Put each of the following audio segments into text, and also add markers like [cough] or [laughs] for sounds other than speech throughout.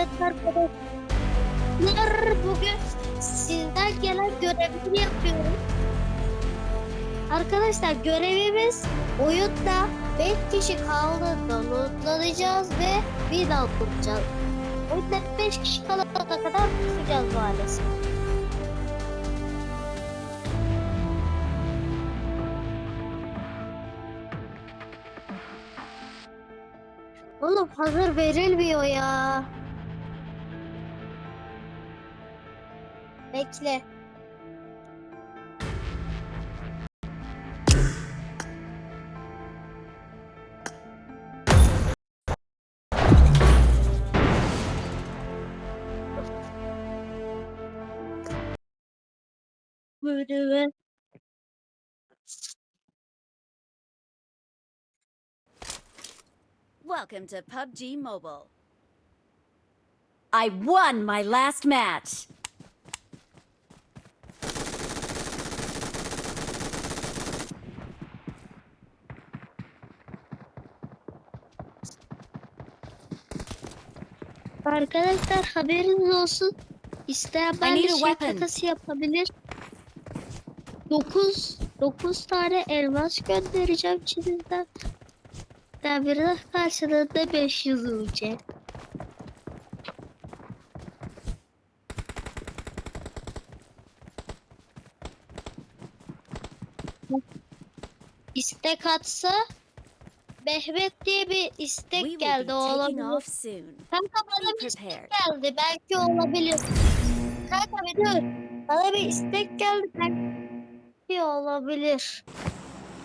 Evet arkadaşlar bugün sizden gelen görevimi yapıyorum. Arkadaşlar görevimiz oyunda 5 kişi kaldığında lootlanacağız ve win kuracağız. Oyunda 5 kişi kalana kadar tutacağız maalesef. Oğlum hazır verilmiyor ya. Bekle. Ve Welcome to PUBG Mobile. I won my last match. Arkadaşlar haberiniz olsun. İsteyen ben de şey takası yapabilir. 9 9 tane elmas göndereceğim Çin'den. Ben biraz karşılığında 500 UC. İstek atsa Mehmet diye bir istek geldi o taking olabilir. off soon. Kanka bana bir istek geldi. Belki olabilir. Kanka bir dur. Bana bir istek geldi. Belki olabilir.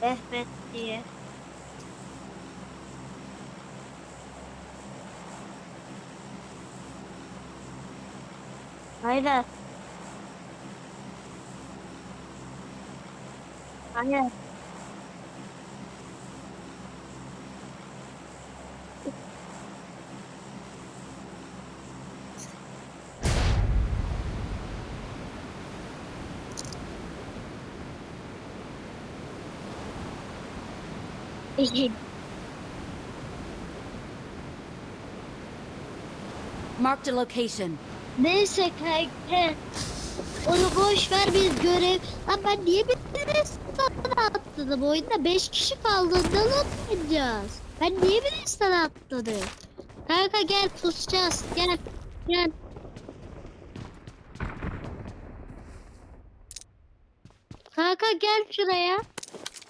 Mehmet diye. Aynen. Aynen. Marked a location. Neyse kanka. Onu boş ver biz görev. Lan ben niye bir sana atladım? Oyunda 5 kişi kaldığında lan oynayacağız. Ben niye bir sana atladım? Kanka gel pusacağız. Gel. Gel. Kanka gel şuraya.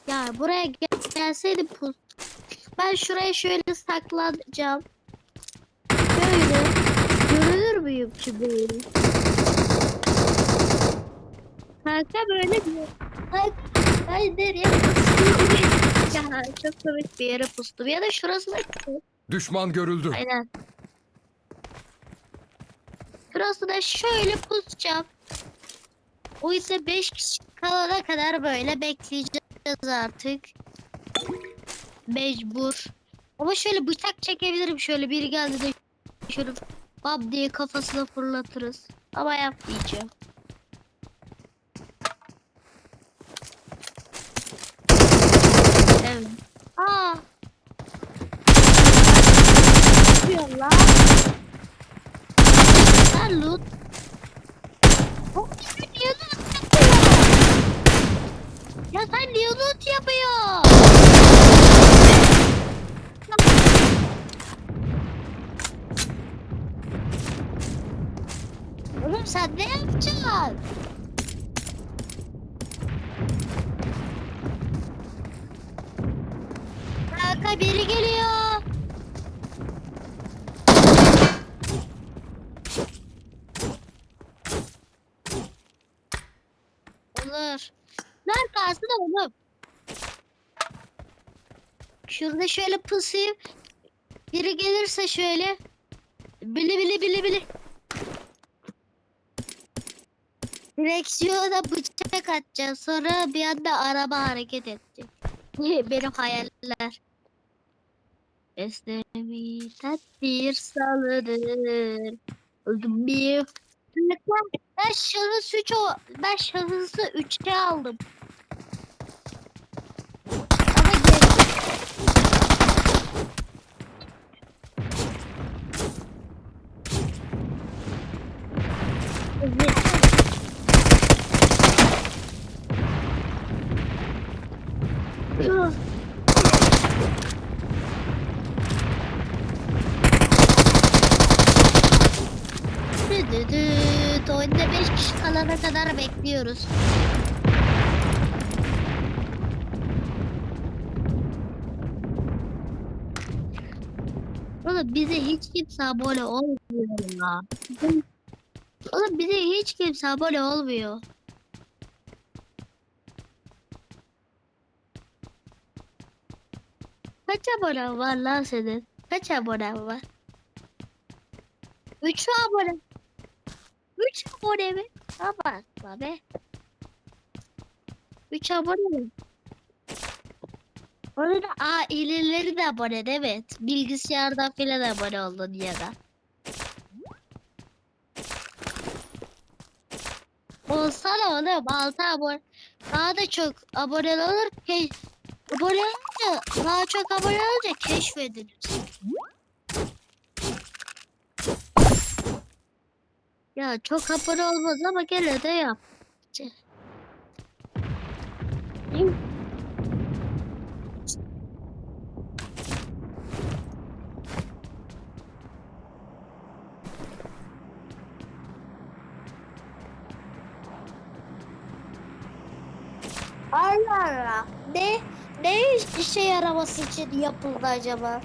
Ya buraya gel, gelseydi pus. Ben şuraya şöyle saklanacağım. Böyle. Görünür müyüm ki böyle? Kanka böyle bir... Kanka ben nereye pustum? ya çok komik bir yere pustum. Ya da şurası da... Düşman görüldü. Aynen. Şurası da şöyle pusacağım. O ise 5 kişi kalana kadar böyle bekleyeceğiz artık. Mecbur. Ama şöyle bıçak çekebilirim. Şöyle biri geldi de şöyle bam diye kafasına fırlatırız. Ama yapmayacağım. Evet. Aa. Ne yapıyorsun lan? Lan loot. O niye loot yapıyor? Ya sen niye loot yapıyor? Oğlum sen ne yapacaksın? Kanka biri geliyor. Olur. Kalsın da oğlum. Şurada şöyle pısayım. Biri gelirse şöyle. Bili bili bili bili. Direksiyona bıçak atacağız. Sonra bir anda araba hareket edecek. [laughs] Benim hayaller. Esnemi takdir salınır. Bir. Ben şahıs 3 o ben şahısı 3'e aldım. Ama gel. Düdüdüt. Oyunda 5 kişi kalana kadar bekliyoruz. Oğlum bize hiç kimse abone olmuyor ya. Oğlum bize hiç kimse abone olmuyor. Kaç abone var lan senin? Kaç abone var? 3 abone. 3 abone mi? Abartma be. 3 abone mi? Onun aileleri de abone evet. Bilgisayardan filan abone oldun ya da. Olsana oğlum 6 abone. Daha da çok abone olur. Ke abone olunca daha çok abone olunca keşfedilirsin. Ya çok abone olmaz ama gene de yap. Ce- Allah Allah. Ne ne işe yaraması için yapıldı acaba?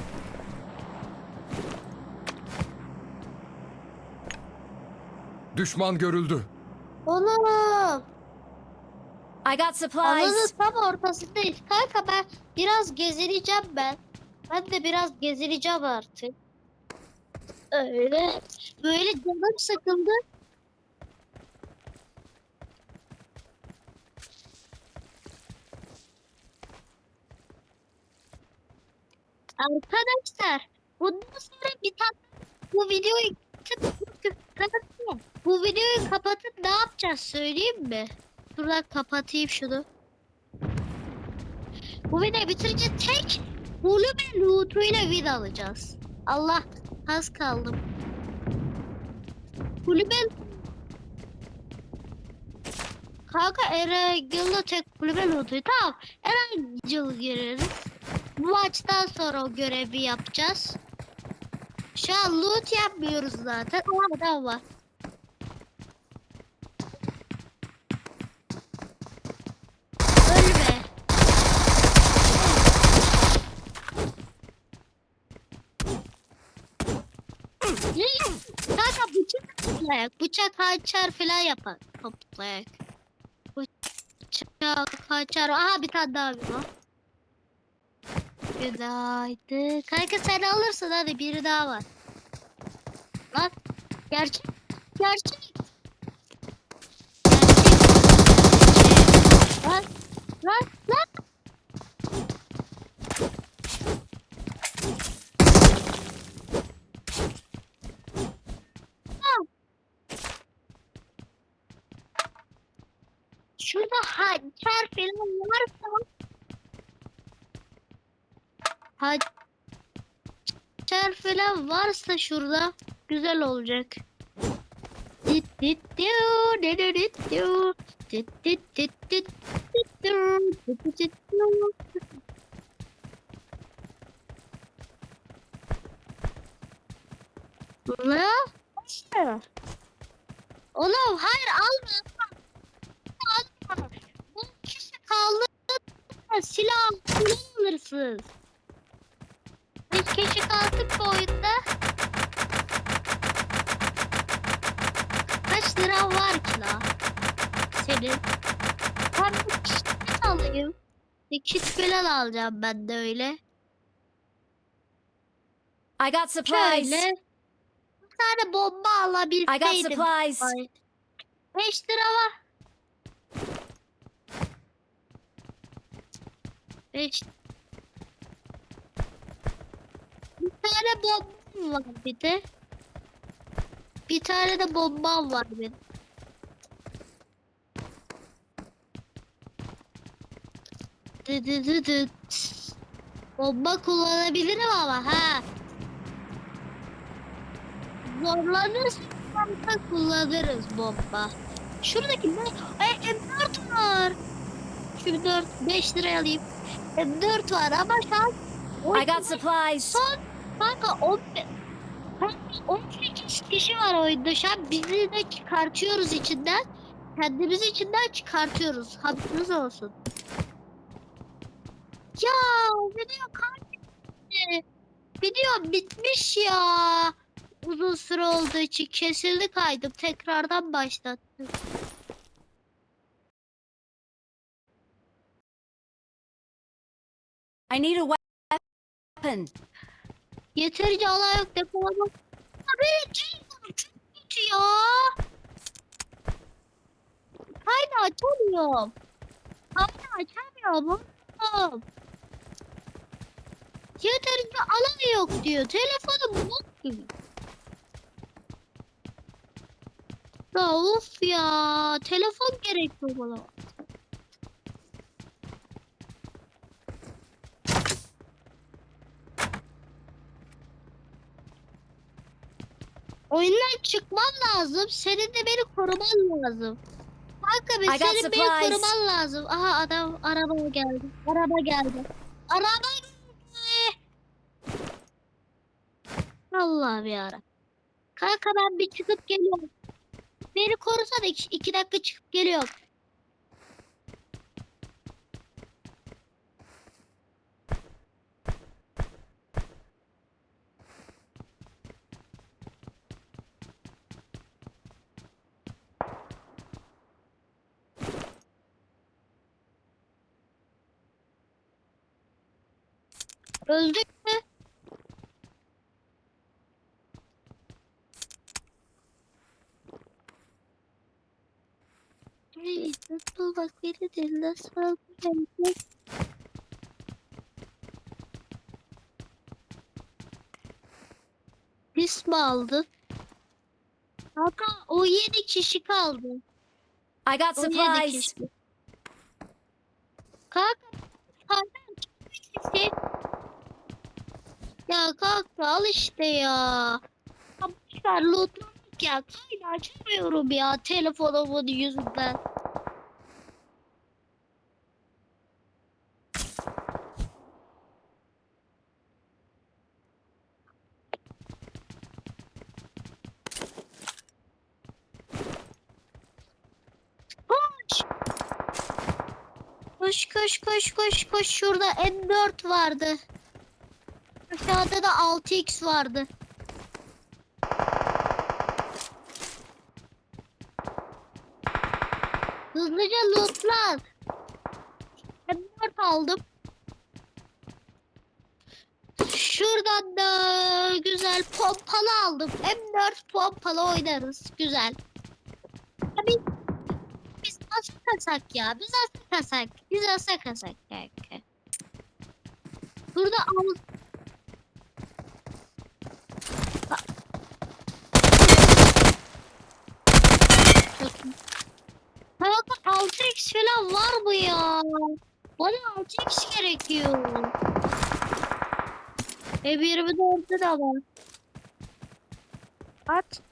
Düşman görüldü. Oğlum. I got Alanın supplies. tam ortasındayız. Kanka ben biraz gezineceğim ben. Ben de biraz gezineceğim artık. Öyle. Böyle canım sıkıldı. Arkadaşlar bundan sonra bir tane bu videoyu kapatıp bu videoyu kapatıp ne yapacağız söyleyeyim mi? Dur lan kapatayım şunu. Bu videoyu bitirince tek Hulumi lootuyla win alacağız. Allah az kaldım. Hulumi Kanka Erangel'la tek Hulumi lootuyu tamam. Erangel gireriz. Bu maçtan sonra o görevi yapacağız. Şu an loot yapmıyoruz zaten. Ama adam var. Ölme. Ne? Kanka bıçak toplayak. Bıçak hançer falan yapar. Toplayak. Bıçak hançer. Aha bir tane daha bir var. Günaydın. Kanka sen alırsın hadi biri daha var. Lan gerçek. Gerçek. Gerçek. Lan lan. Hançer falan varsa hançer falan varsa şurada güzel olacak. Dit dit diu, dit dit diu, dit dit dit dit dit dit dit dit. Ne? Oğlum hayır. Alma. Bu kişi kaldı. Silah kullanırsınız. Biz kişi kaldık bu oyunda. Kaç lira var ki la? Senin. Ben bir kit alayım. Bir kit falan alacağım ben de öyle. I got supplies. Şöyle. Bir tane bomba I got alabilseydim. supplies. Ay. 5 lira var. 5 Bir tane bombam var bir de. Bir tane de bombam var benim. Dı dı dı dı. Bomba kullanabilirim ama ha. Zorlanırsın Bomba kullanırız bomba. Şuradaki ne? Ay M4 var. Şu 4 5 liraya alayım. M4 var ama şu an I got supplies. son kanka 10 kanka 18 kişi var oyunda şu an bizi de çıkartıyoruz içinden. Kendimizi içinden çıkartıyoruz. Haberiniz olsun. Ya video kaybetti. Video bitmiş ya. Uzun süre olduğu için kesildi kaydım. Tekrardan başlattım. I need a weapon. Yeterince alay yok depolama. Abi telefonum çok kötü ya. Hala açamıyorum. Hala açamıyorum. Yeterince alay yok diyor. Telefonum bok gibi. Ya of ya. Telefon gerekiyor bana. Oyundan çıkmam lazım. Senin de beni koruman lazım. Kanka be senin beni supplies. koruman lazım. Aha adam araba geldi. Araba geldi. Araba geldi. Allah'ım yarabbim. Kanka ben bir çıkıp geliyorum. Beni korusana iki, iki dakika çıkıp geliyorum. Öldük mü? Nasıl bak beni de nasıl beni Pis mi aldın? Kanka o yedi kişi kaldı. I got O yedi supplies. kişi. Kanka kanka çok kişi. Kanka al işte ya. Boşver lootladık ya. Kaydı açamıyorum ya telefonumun yüzünden. Koş koş koş koş koş. Şurada M4 vardı. Aşağıda da 6x vardı. Hızlıca lootlan. M4 aldım. Şuradan da güzel pompalı aldım. M4 pompalı oynarız. Güzel. Abi biz nasıl kasak ya? Biz nasıl kasak? Biz nasıl kasak kanka? Burada al. Kanka 6x falan var mı ya? Bana 6x gerekiyor. Ev 24'te de var. At.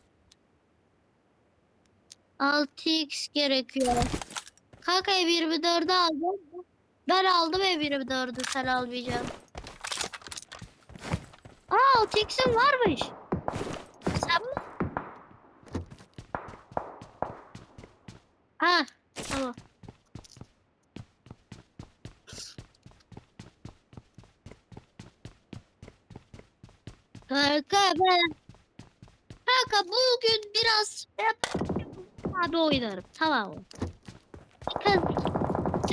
6x gerekiyor. Kanka ev 24'ü aldım. Ben aldım ev 24'ü sen almayacaksın. Aa 6x'in varmış. Sen mi? Ha tamam. Kanka ben Kanka bugün biraz ben abi oynarım tamam mı?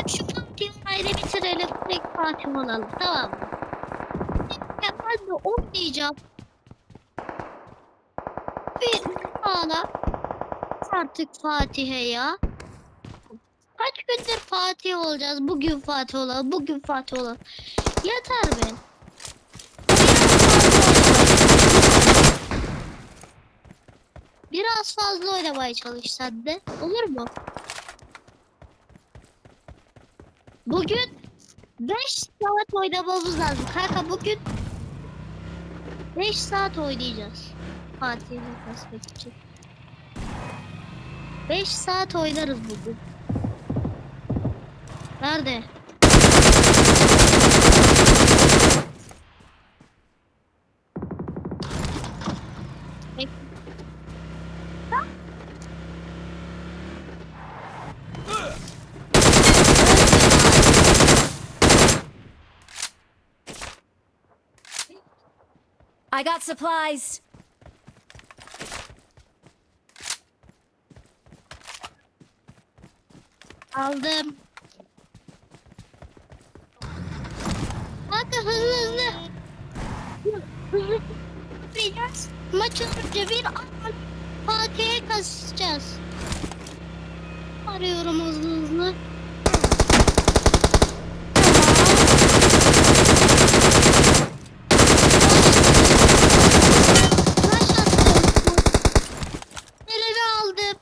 Şu Fatiha'yı bitirelim tek Fatih olalım tamam mı? Ben de oynayacağım. Bir bağla artık Fatih'e ya. Kaç gündür Fatih olacağız? Bugün Fatih olalım, bugün Fatih olalım. Yeter be. Biraz fazla oynamaya çalış sen de. Olur mu? Bugün 5 saat oynamamız lazım. Kanka bugün 5 saat oynayacağız. Fatih'in kasmak için. 5 saat oynarız bugün. Nerede? I got supplies. Aldım. Hadi hızlı hızlı. Hızlı. Biraz maç olunca bir an Fatih'e kasacağız. Arıyorum hızlı hızlı. Flash attım. Neleri aldım?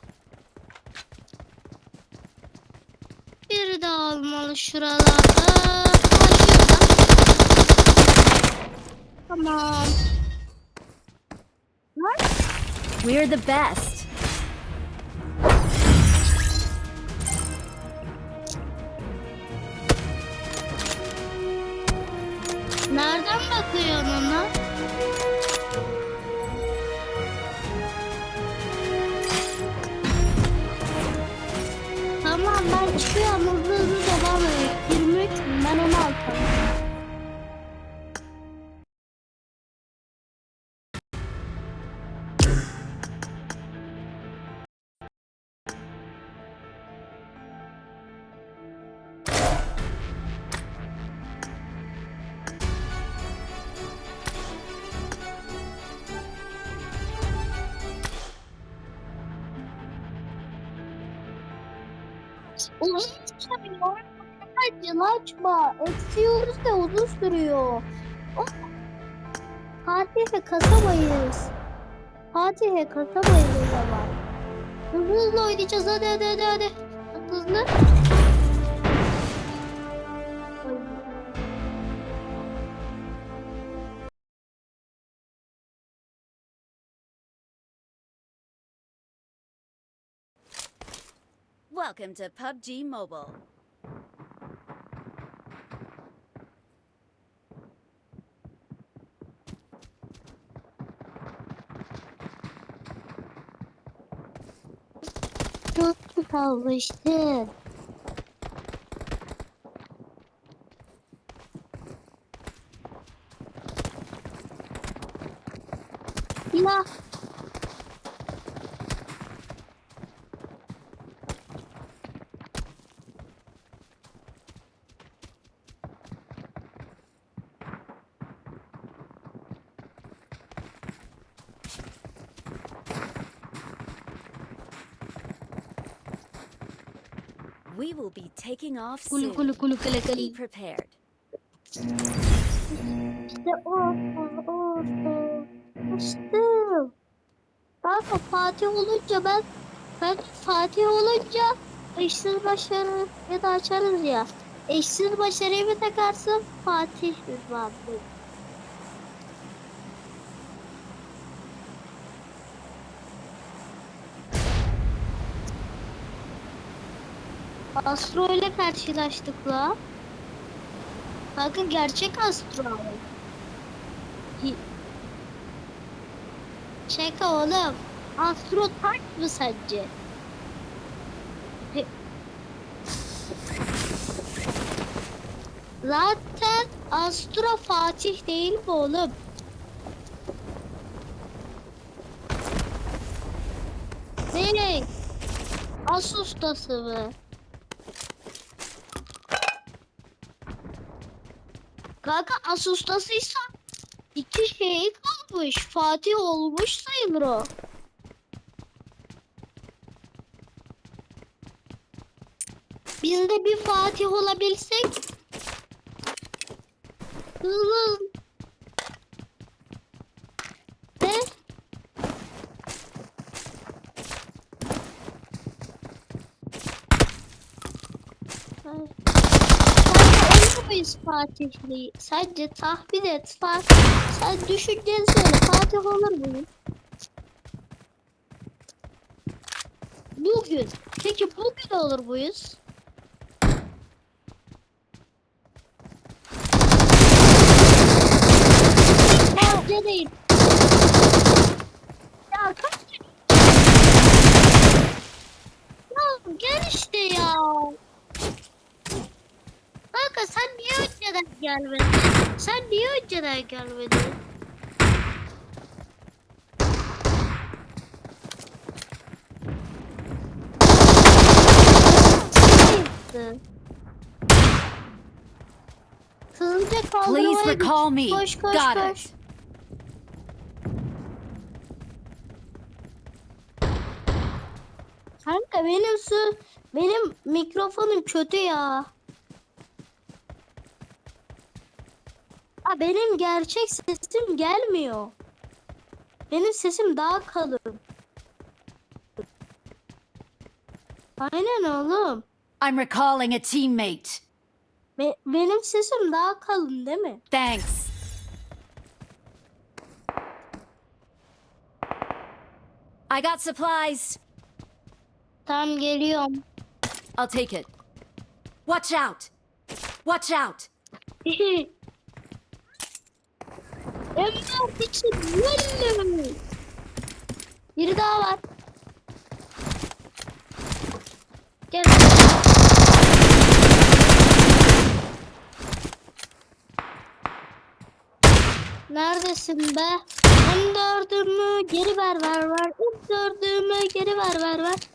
Biri de almalı şuralarda. Ha, şurada. Tamam. Var. We're the best. Nereden bakıyorsun ona? Tamam ben çıkıyorum hızlı hızlı Uzun sürüyor. Hadi açma. Eksiyoruz da uzun sürüyor. Oh. Fatih'e kasamayız. Fatih'e kasamayız o zaman. Hızlı oynayacağız hadi hadi hadi hadi. Hızlı Welcome to PUBG Mobile. Çok kalmıştım. Ya. Taking off Kulu soon. kulu kulu kulu Be kulu. prepared. İşte orada orada. Açtım. Kanka Fatih olunca ben ben Fatih olunca eşsiz başarı ya da açarız ya. Eşsiz başarıyı mı takarsın Fatih ünvanı. Astro ile karşılaştık la. Bakın gerçek Astro. Şaka oğlum. Astro tank mı sence? Zaten Astro Fatih değil mi oğlum? Ne? As ustası mı? Kanka as ustasıysa iki şey kalmış. Fatih olmuş sayılır o. Biz de bir Fatih olabilsek. Hızlı. Ne? Ay. Sence olur muyuz Fatihli? Sence tahmin et. Fatih. Sen düşünceni söyle. Fatih olur muyum? Bugün. nerede olur buyuz? Bence değil. Ya kaç Ya gel işte ya. Kanka sen niye önceden gelmedin? Sen niye önceden gelmedin? Hızlıca kaldırmaya Please recall me. Koş koş Got koş. it. Kanka benim su benim mikrofonum kötü ya. Aa, benim gerçek sesim gelmiyor. Benim sesim daha kalın. Aynen oğlum. I'm recalling a teammate. Be- benim sesim daha kalın değil mi? Thanks. I got supplies. Tamam geliyorum. I'll take it. Watch out. Watch out. [laughs] Emrah için yürü. Biri daha var. Gel. Neredesin be? Hem dördümü geri ver ver ver. Hem dördümü geri ver ver ver.